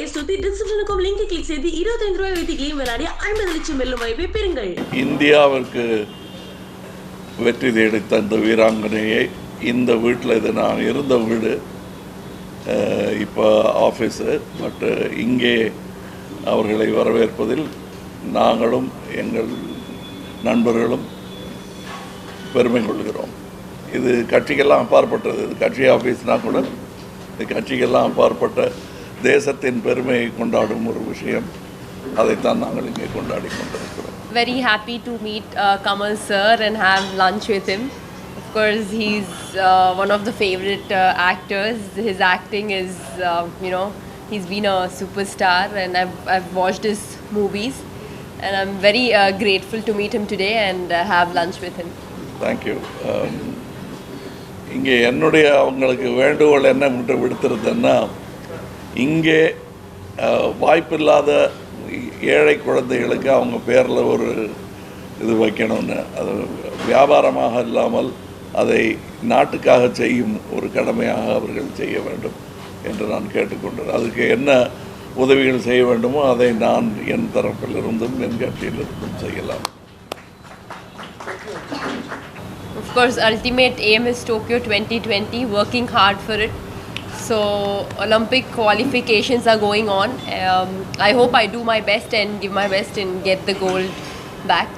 Play சுத்தி டிஸ்கிரிப்ஷனுக்கும் link click செய்து இருபத்தைந்து ரூபாய் வைத்து கேம் விளையாடி ஐம்பது லட்சம் வெல்லும் வாய்ப்பை பெறுங்கள். இந்தியாவிற்கு வெற்றி தேடி தந்த வீராங்கனையை இந்த வீட்டில் இது நான் இருந்த வீடு இப்போ ஆஃபீஸு பட் இங்கே அவர்களை வரவேற்பதில் நாங்களும் எங்கள் நண்பர்களும் பெருமை கொள்கிறோம். இது கட்சிக்கெல்லாம் அப்பாற்பட்டது. இது கட்சி ஆஃபீஸ்னா கூட இது கட்சிக்கெல்லாம் அப்பாற்பட்ட தேசத்தின் பெருமையை கொண்டாடும் ஒரு விஷயம் அதைத்தான் நாங்கள் இங்கே கொண்டாடி கொண்டிருக்கிறோம் very happy to meet uh, Kamal sir and have lunch with him. Of course, he's uh, one of the favorite uh, actors. His acting is, uh, you know, he's been a superstar, and I've, I've watched his movies. And I'm very uh, grateful to meet him today and uh, have lunch with him. Thank you இங்கே என்னுடைய அவங்களுக்கு வேண்டுகோள் என்ன விட்டு விடுத்திருந்தேன்னா இங்கே வாய்ப்பில்லாத ஏழை குழந்தைகளுக்கு அவங்க பேரில் ஒரு இது வைக்கணும்னு. அது வியாபாரமாக இல்லாமல் அதை நாட்டுக்காக செய்யும் ஒரு கடமையாக அவர்கள் செய்ய வேண்டும் என்று நான் கேட்டுக்கொண்டேன். அதுக்கு என்ன உதவிகள் செய்ய வேண்டுமோ அதை நான் என் தரப்பிலிருந்தும் என் கட்சியிலிருந்தும் செய்யலாம். Of course, ultimate aim is Tokyo 2020, working hard for it. So, Olympic qualifications are going on. Um, I hope I do my best and give my best and get the gold back.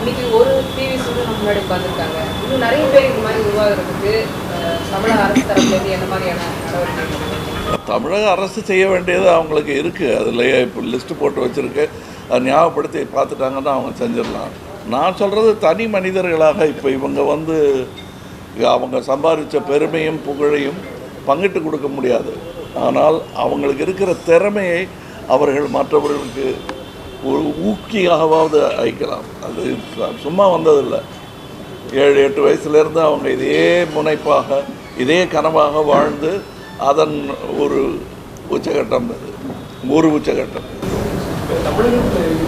இன்னைக்கு ஒரு TV நம்ம முன்னாடி உட்காந்துருக்காங்க இன்னும் நிறைய பேர் இந்த மாதிரி உருவாகிறதுக்கு தமிழக அரசு தரப்புலேருந்து என்ன மாதிரியான நடவடிக்கை தமிழக அரசு செய்ய வேண்டியது அவங்களுக்கு இருக்குது அதுலேயே இப்போ லிஸ்ட்டு போட்டு வச்சுருக்கு. அதை ஞாபகப்படுத்தி பார்த்துட்டாங்கன்னா அவங்க செஞ்சிடலாம். நான் சொல்கிறது தனி மனிதர்களாக இப்போ இவங்க வந்து அவங்க சம்பாதிச்ச பெருமையும் புகழையும் பங்கிட்டு கொடுக்க முடியாது. ஆனால் அவங்களுக்கு இருக்கிற திறமையை அவர்கள் மற்றவர்களுக்கு ஒரு ஊக்கியாகவாவது அழைக்கலாம் அது சும்மா வந்ததில்லை. ஏழு எட்டு வயசுலேருந்து அவங்க இதே முனைப்பாக இதே கனவாக வாழ்ந்து அதன் ஒரு உச்சகட்டம் இது ஒரு உச்சகட்டம். தமிழகத்தில்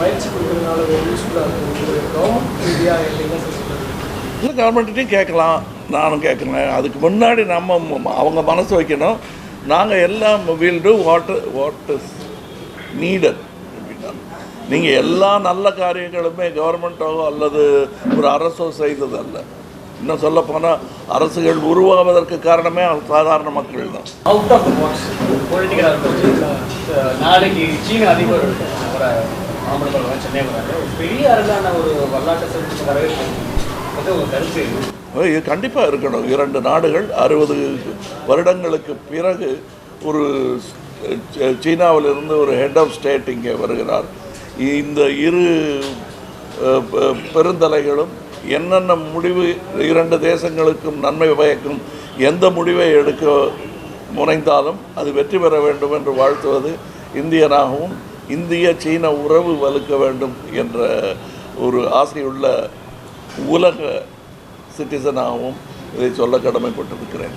பயிற்சி கொடுக்கறதுனால ஒரு யூஸ்ஃபுல்லாக இருக்கும். கவர்மெண்ட் ரீதியாக இல்லை கவர்மெண்ட்டையும் கேட்கலாம். நானும் கேட்குறேன். அதுக்கு முன்னாடி நம்ம அவங்க மனசு வைக்கணும். நாங்கள் எல்லாம் will do what what is needed நீங்கள் எல்லா நல்ல காரியங்களுமே கவர்மெண்ட்டோ அல்லது ஒரு அரசோ செய்தது அல்ல. இன்னும் சொல்லப்போனால் அரசுகள் உருவாவதற்கு காரணமே சாதாரண மக்கள் தான். அவுட் ஆஃப் பாக்ஸ் பொலிட்டிக்கலாக நாளைக்கு சீன அதிபர் சென்னை வராங்க ஒரு பெரிய அரசான ஒரு வரலாற்று வரவேற்பு கண்டிப்பாக இருக்கணும். இரண்டு நாடுகள் அறுபது வருடங்களுக்கு பிறகு ஒரு ச- சீனாவிலிருந்து ஒரு ஹெட் ஆஃப் ஸ்டேட் இங்கே வருகிறார். இந்த இரு பெ- பெருந்தலைகளும் என்னென்ன முடிவு இரண்டு தேசங்களுக்கும் நன்மை பயக்கும் எந்த முடிவை எடுக்க முனைந்தாலும் அது வெற்றி பெற வேண்டும் என்று வாழ்த்துவது இந்தியனாகவும் இந்திய சீன உறவு வலுக்க வேண்டும் என்ற ஒரு ஆசையுள்ள உலக சிட்டிசனாகவும் இதை சொல்ல கடமைப்பட்டிருக்கிறேன்.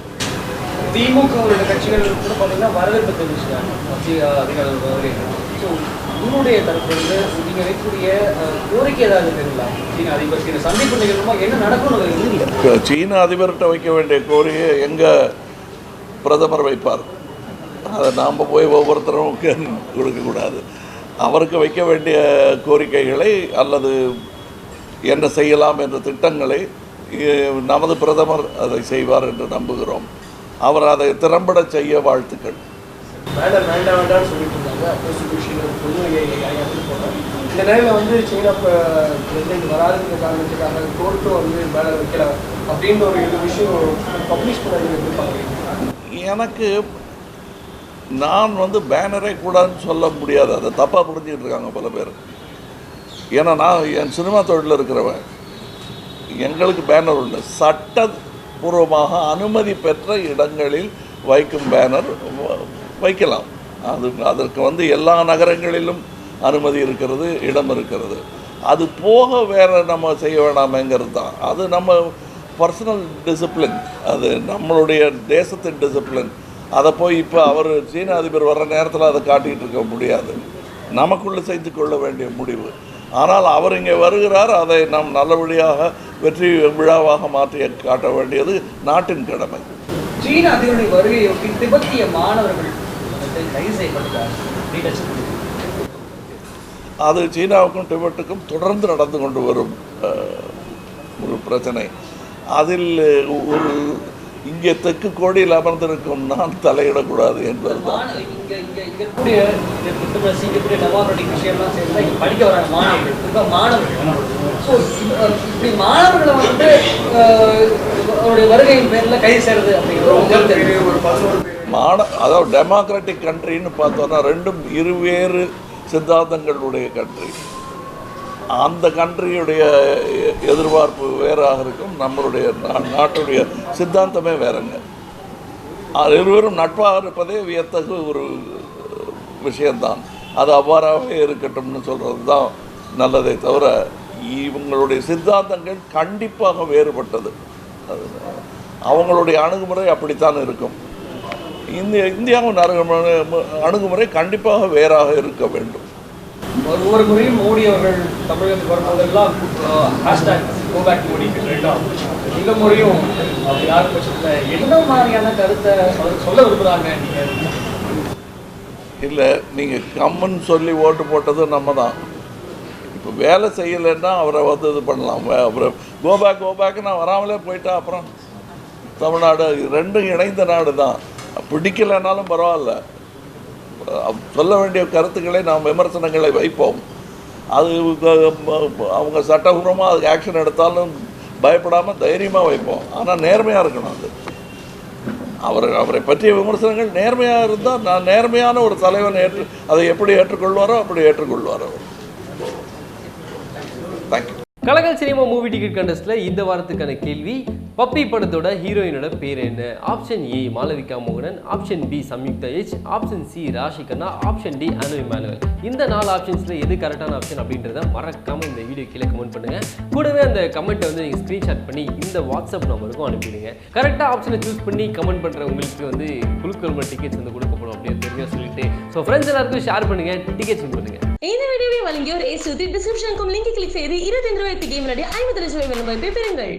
திமுக கட்சிகள் கூட பார்த்தீங்கன்னா வரவேற்பு வருகை ஸோ உங்களுடைய தரப்பிலிருந்து நீங்கள் வைக்கக்கூடிய கோரிக்கை ஏதாவது தெரியுங்களா சீன அதிபர் சந்திப்பு நிகழ்வுமா? என்ன இப்ப சீன அதிபர்கிட்ட வைக்க வேண்டிய கோரிக்கை எங்கே பிரதமர் வைப்பார்? அதை நாம் போய் ஒவ்வொருத்தரும் கொடுக்கக்கூடாது. அவருக்கு வைக்க வேண்டிய கோரிக்கைகளை அல்லது என்ன செய்யலாம் என்ற திட்டங்களை நமது பிரதமர் அதை செய்வார் என்று நம்புகிறோம் அவர் அதை திறம்பட செய்ய வாழ்த்துக்கள் இந்த நேரில் வந்து சீனா பிரசிடென்ட் வராதுங்கிற காரணத்துக்காக கோர்ட்டும் வந்து மேலே வைக்கல அப்படின்ற ஒரு விஷயம் பப்ளிஷ் பண்ண எனக்கு நான் வந்து பேனரே கூடாதுன்னு சொல்ல முடியாது அதை தப்பாக புரிஞ்சுக்கிட்டு இருக்காங்க பல பேர் ஏன்னா நான் என் சினிமா தொழிலில் இருக்கிறவன். எங்களுக்கு பேனர் உண்டு. சட்டபூர்வமாக அனுமதி பெற்ற இடங்களில் வைக்கும் பேனர் வ- வைக்கலாம். அது அதற்கு வந்து எல்லா நகரங்களிலும் அனுமதி இருக்கிறது இடம் இருக்கிறது. அது போக வேறு நம்ம செய்ய வேணாமேங்கிறது தான். அது நம்ம பர்சனல் டிசிப்ளின் அது நம்மளுடைய தேசத்தின் டிசிப்ளின் அதை போய் இப்போ அவர் சீன அதிபர் வர்ற நேரத்தில் அதை காட்டிகிட்டு இருக்க முடியாது. நமக்குள்ளே செய்து கொள்ள வேண்டிய முடிவு. ஆனால் அவர் இங்கே வருகிறார். அதை நாம் நல்லபடியாக வெற்றி விழாவாக மாற்றி காட்ட வேண்டியது நாட்டின் கடமை. சீன அதிபருடைய வருகையொட்டி திபெத்திய மாணவர்கள் அது சீனாவுக்கும் டிபெட்டுக்கும் தொடர்ந்து நடந்து கொண்டு வரும் ஒரு பிரச்சனை. அதில் ஒரு இங்கே தெற்கு கோடியில் அமர்ந்திருக்கும் நான் தலையிடக்கூடாது என்பதுதான். மாட அதாவது டெமோக்ராட்டிக் கண்ட்ரின்னு பார்த்தோன்னா ரெண்டும் இருவேறு சித்தாந்தங்களுடைய கண்ட்ரி அந்த கண்ட்ரியுடைய எ- எதிர்பார்ப்பு வேறாக இருக்கும் நம்மளுடைய நா- நாட்டுடைய சித்தாந்தமே வேறங்க. இருவரும் நட்பாக இருப்பதே வியத்தகு ஒரு விஷயந்தான் அது அவ்வாறாகவே இருக்கட்டும்னு சொல்கிறது தான் நல்லதே தவிர இவங்களுடைய சித்தாந்தங்கள் கண்டிப்பாக வேறுபட்டது. அவங்களுடைய அணுகுமுறை அப்படித்தான் இருக்கும். இந்திய இந்தியாவின் அணுகுமுறை அணுகுமுறை கண்டிப்பாக வேறாக இருக்க வேண்டும். ஒவ்வொரு முறையும் மோடி அவர்கள் தமிழகத்துக்கு வரும்போதெல்லாம் ஹேஷ்டாக் கோபேக் மோடி ரெண்டாம். இந்த முறையும் அவர் யார் பட்சத்தில் என்ன மாதிரியான கருத்தை அவர் சொல்ல விரும்புகிறாங்க நீங்கள் இல்லை நீங்கள் கம்முன்னு சொல்லி ஓட்டு போட்டது நம்ம தான் இப்போ வேலை செய்யலைன்னா அவரை வந்து இது பண்ணலாம். அப்புறம் கோபேக் கோபேக் நான் வராமலே போயிட்டா அப்புறம் தமிழ்நாடு ரெண்டும் இணைந்த நாடு தான் பிடிக்கலைன்னாலும் பரவாயில்ல. சொல்ல வேண்டிய கருத்துக்களை நாம் விமர்சனங்களை வைப்போம். அது அவங்க சட்டபூர்வமாக அதுக்கு ஆக்ஷன் எடுத்தாலும் பயப்படாமல் தைரியமாக வைப்போம். ஆனால் நேர்மையாக இருக்கணும் அது. அவர் அவரை பற்றிய விமர்சனங்கள் நேர்மையாக இருந்தால் நான் நேர்மையான ஒரு தலைவன் ஏற்று அதை எப்படி ஏற்றுக்கொள்வாரோ அப்படி ஏற்றுக்கொள்வார். அவர் கலகல் சினிமா மூவி டிக்கெட் கண்டஸ்ட்ல இந்த வாரத்துக்கான கேள்வி பப்பி படத்தோட ஹீரோயினோட பேர் என்ன? Option A Malavika மோகனன். Option B Samyuktha H option C Raashi Khanna option D Anu Emmanuel இந்த நாலு ஆப்ஷன்ஸ்ல எது கரெக்டான ஆப்ஷன் அப்படின்றத மறக்காம இந்த வீடியோ கீழே கமெண்ட் பண்ணுங்க. கூடவே அந்த கமெண்ட்டை வந்து நீங்கள் ஸ்கிரீன்ஷாட் பண்ணி இந்த வாட்ஸ்அப் நம்பருக்கும் அனுப்பிடுங்க. கரெக்டாக ஆப்ஷனை சூஸ் பண்ணி கமெண்ட் பண்ணுற உங்களுக்கு வந்து குழுக்கள் டிக்கெட்ஸ் வந்து கொடுக்கப்படும் அப்படின்னு தெரிஞ்சா சொல்லிட்டு. ஸோ ஃப்ரெண்ட்ஸ் எல்லாருக்கும் ஷேர் பண்ணுங்க. டிக்கெட்ஸ் பண்ணுங்கள் இந்த வீடியோவை வழங்கியோர் ஏசுதி டிஸ்கிரிப்ஷனுக்கும் லிங்க் கிளிக் செய்து இருபத்தி ஐந்து ரூபாய்க்கு கேம் விளையாடி ஐம்பது லட்சம் ரூபாய் பெறுங்கள்.